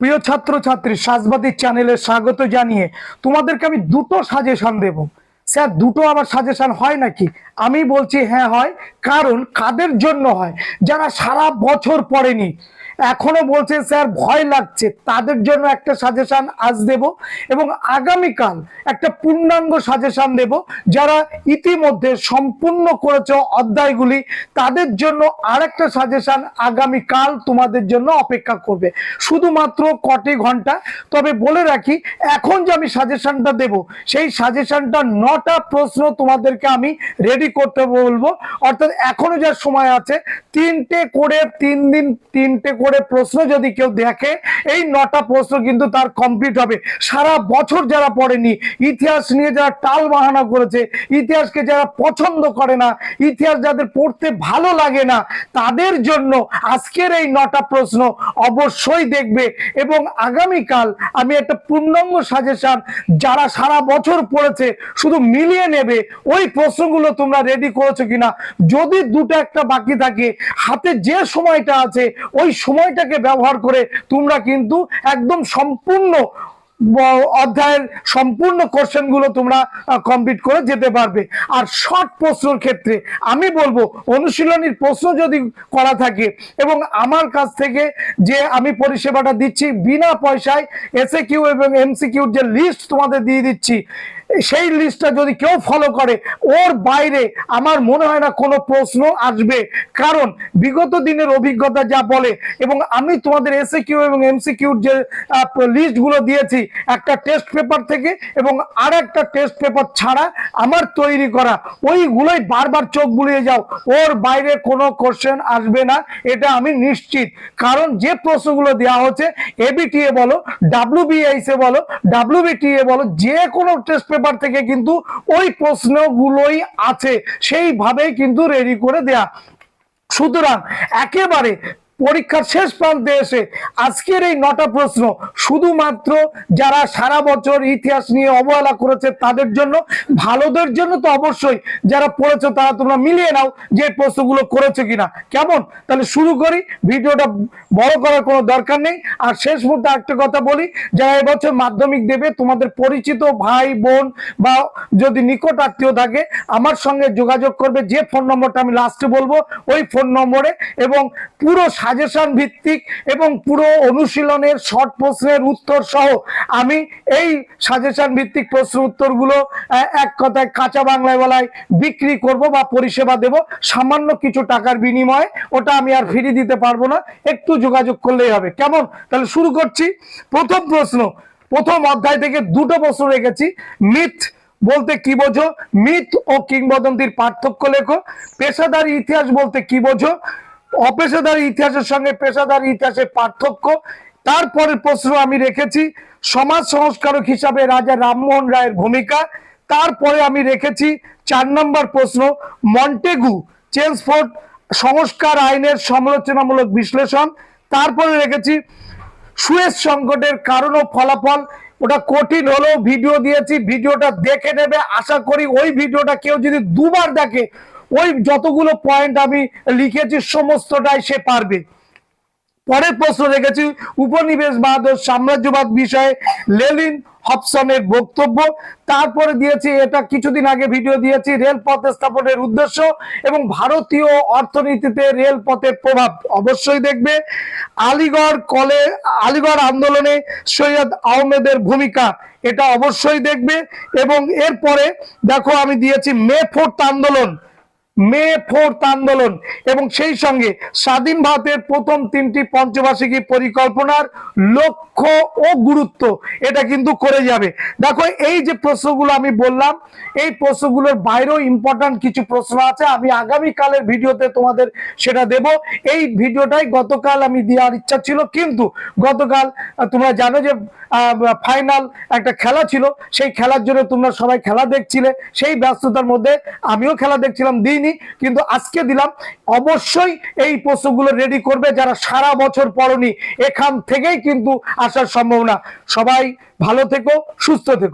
প্রিয় ছাত্র ছাত্রী সাজবাদী চ্যানেলে স্বাগত জানিয়ে তোমাদেরকে আমি দুটো সাজেশন দেব। স্যার, দুটো আবার সাজেশন হয় নাকি? আমি বলছি হ্যাঁ হয়, কারণ কাদের জন্য হয়? যারা সারা বছর পড়েনি এখনও বলছে, স্যার, ভয় লাগছে। তাদের জন্য একটা সাজেশন আজ দেব এবং আগামীকাল একটা পূর্ণাঙ্গ সাজেশন দেব যারা ইতিমধ্যে সম্পূর্ণ করেছে অধ্যায়গুলি। তাদের জন্য আরেকটা সাজেশন আগামীকাল তোমাদের জন্য অপেক্ষা করবে। শুধুমাত্র কটি ঘণ্টা। তবে বলে রাখি, এখন যে আমি সাজেশনটা দেব, সেই সাজেশনটা নটা প্রশ্ন তোমাদেরকে আমি রেডি করতে বলব। অর্থাৎ এখনও যা সময় আছে, তিনটে করে তিন দিন, তিনটে করে প্রশ্ন যদি কেউ দেখে, এই নটা প্রশ্ন কিন্তু তার কমপ্লিট হবে। সারা বছর যারা পড়েনি, ইতিহাস নিয়ে যারা টাল বাহানা করেছে, ইতিহাসকে যারা পছন্দ করে না, ইতিহাস যাদের পড়তে ভালো লাগে না, তাদের জন্য আজকের এই নটা প্রশ্ন অবশ্যই দেখবে এবং আগামীকাল আমি একটা পূর্ণাঙ্গ সাজেশন যারা সারা বছর পড়েছে, শুধু মিলিয়ে নেবে, ওই প্রশ্নগুলো তোমরা রেডি করেছ কিনা? যদি দুটো একটা বাকি থাকে, হাতে যে সময়টা আছে, ওই সময়টাকে ব্যবহার করে তোমরা কিন্তু একদম সম্পূর্ণ অধ্যায়ের সম্পূর্ণ কোশ্চেনগুলো তোমরা কমপ্লিট করে যেতে পারবে। আর শর্ট প্রশ্নের ক্ষেত্রে আমি বলব, অনুশীলনীর প্রশ্ন যদি করা থাকে এবং আমার কাছ থেকে যে আমি পরিষেবাটা দিচ্ছি, বিনা পয়সায় এসএ কিউ এবং এমসিকিউর যে লিস্ট তোমাদের দিয়ে দিচ্ছি সেই লিস্টটা যদি কেউ ফলো করে, ওর বাইরে আমার মনে হয় না কোনো প্রশ্ন আসবে। কারণ বিগত দিনের অভিজ্ঞতা যা বলে, এবং আমি তোমাদের এসএ কিউ এবং এমসিকিউর যে লিস্টগুলো দিয়েছি, একটা টেস্ট পেপার থেকে এবং আর একটা টেস্ট পেপার ছাড়া আমার তৈরি করা, ওইগুলোই বারবার চোখ বুলিয়ে যাও, ওর বাইরে কোনো কোশ্চেন আসবে না, এটা আমি নিশ্চিত। কারণ যে প্রশ্নগুলো দেওয়া হচ্ছে এবিটিএ বলো ডাব্লিউবিআইসে বলো ডাব্লিউবিটিএ বলো, যে কোনো টেস্ট পেপার থেকে কিন্তু ওই প্রশ্নগুলোই আছে। সেইভাবেই কিন্তু রেডি করে দেয়া। সুতরাং একেবারে পরীক্ষার শেষ প্রান্তে এসে আজকের এই নটা প্রশ্ন শুধুমাত্র যারা সারা বছর ইতিহাস নিয়ে অবহেলা করেছে তাদের জন্য, ভালোদের জন্য তো অবশ্যই যারা পড়েছে তারা তোমরা মিলিয়ে নাও যে প্রশ্নগুলো করেছে কিনা। কেমন? তাহলে শুরু করি, ভিডিওটা বড় করার কোনো দরকার নেই। আর শেষ মুহূর্তে একটা কথা বলি, যারা এবছর মাধ্যমিক দেবে, তোমাদের পরিচিত ভাই, বোন বা যদি নিকট আত্মীয় থাকে, আমার সঙ্গে যোগাযোগ করবে। যে ফোন নম্বরটা আমি লাস্টে বলব, ওই ফোন নম্বরে এবং পুরো সাজেশন ভিত্তিক এবং পুরো অনুশীলনের শর্ট প্রশ্নের উত্তর সহ আমি এই সাজেশন ভিত্তিক প্রশ্ন উত্তরগুলো এক কথায় কাঁচা বাংলায় বলায় বিক্রি করব বা পরিষেবা দেব। সামান্য কিছু টাকার বিনিময়ে ওটা আমি আর ফিরিয়ে দিতে পারব না। একটু যোগাযোগ করলেই হবে। কেমন? তাহলে শুরু করছি। প্রথম প্রশ্ন, প্রথম অধ্যায় থেকে দুটো প্রশ্ন রেখেছি। মিথ বলতে কি বোঝো? মিথ ও কিংবদন্তির পার্থক্য লেখো। পেশাদারি ইতিহাস বলতে কি বোঝো? অপেশাদারি ইতিহাসের সঙ্গে পেশাদার ইতিহাসের পার্থক্য। তারপরে প্রশ্ন আমি রেখেছি, সমাজ সংস্কারক হিসাবে রাজা রামমোহন রায়ের ভূমিকা। তারপরে আমি রেখেছি, চার নম্বর প্রশ্ন, মন্টেগু চেলসফোর্ড সংস্কার আইনের সমালোচনামূলক বিশ্লেষণ। তারপরে রেখেছি, সুয়েজ সংকটের কারণ ও ফলাফল, ওটা কঠিন হলেও ভিডিও দিয়েছি, ভিডিওটা দেখে নেবে। আশা করি ওই ভিডিওটা কেউ যদি দুবার দেখে ওই যতগুলো পয়েন্ট আমি লিখেছি, সমস্তটাই সে পারবে। পরের প্রশ্ন রেখেছি উপনিবেশবাদ ও সাম্রাজ্যবাদ বিষয়ে লেলিন হপসনের বক্তব্য। তারপরে দিয়েছি, এটা কিছুদিন আগে ভিডিও দিয়েছি, রেলপথ স্থাপনের উদ্দেশ্য এবং ভারতীয় অর্থনীতিতে রেলপথের প্রভাব। অবশ্যই দেখবে, আলিগড় কলে, আলিগড় আন্দোলনে সৈয়দ আহমেদের ভূমিকা, এটা অবশ্যই দেখবে। এবং এরপরে, দেখো আমি দিয়েছি মে ফোর্থ আন্দোলন। মে ফোর্থ আন্দোলন এবং সেই সঙ্গে স্বাধীন ভারতের প্রথম তিনটি পঞ্চবার্ষিকী পরিকল্পনার লক্ষ্য ও গুরুত্ব এটা কিন্তু করে যাবে। দেখো, এই যে প্রশ্নগুলো আমি বললাম, এই প্রশ্নগুলোর বাইরেও ইম্পর্ট্যান্ট কিছু প্রশ্ন আছে। আমি আগামী কালের ভিডিওতে তোমাদের সেটা দেব। এই ভিডিওটাই গতকাল আমি দেওয়ার ইচ্ছা ছিল, কিন্তু গতকাল তোমরা জানো যে ফাইনাল একটা খেলা ছিল। সেই খেলার জন্য তোমরা সবাই খেলা দেখছিলে। সেই ব্যস্ততার মধ্যে আমিও খেলা দেখছিলাম দিইনি কিন্তু আজকে দিলাম। অবশ্যই এই প্রশ্নগুলো রেডি করবে যারা সারা বছর পড়নি, এখান থেকেই কিন্তু আসার সম্ভাবনা। সবাই ভালো থেকো, সুস্থ থেকো।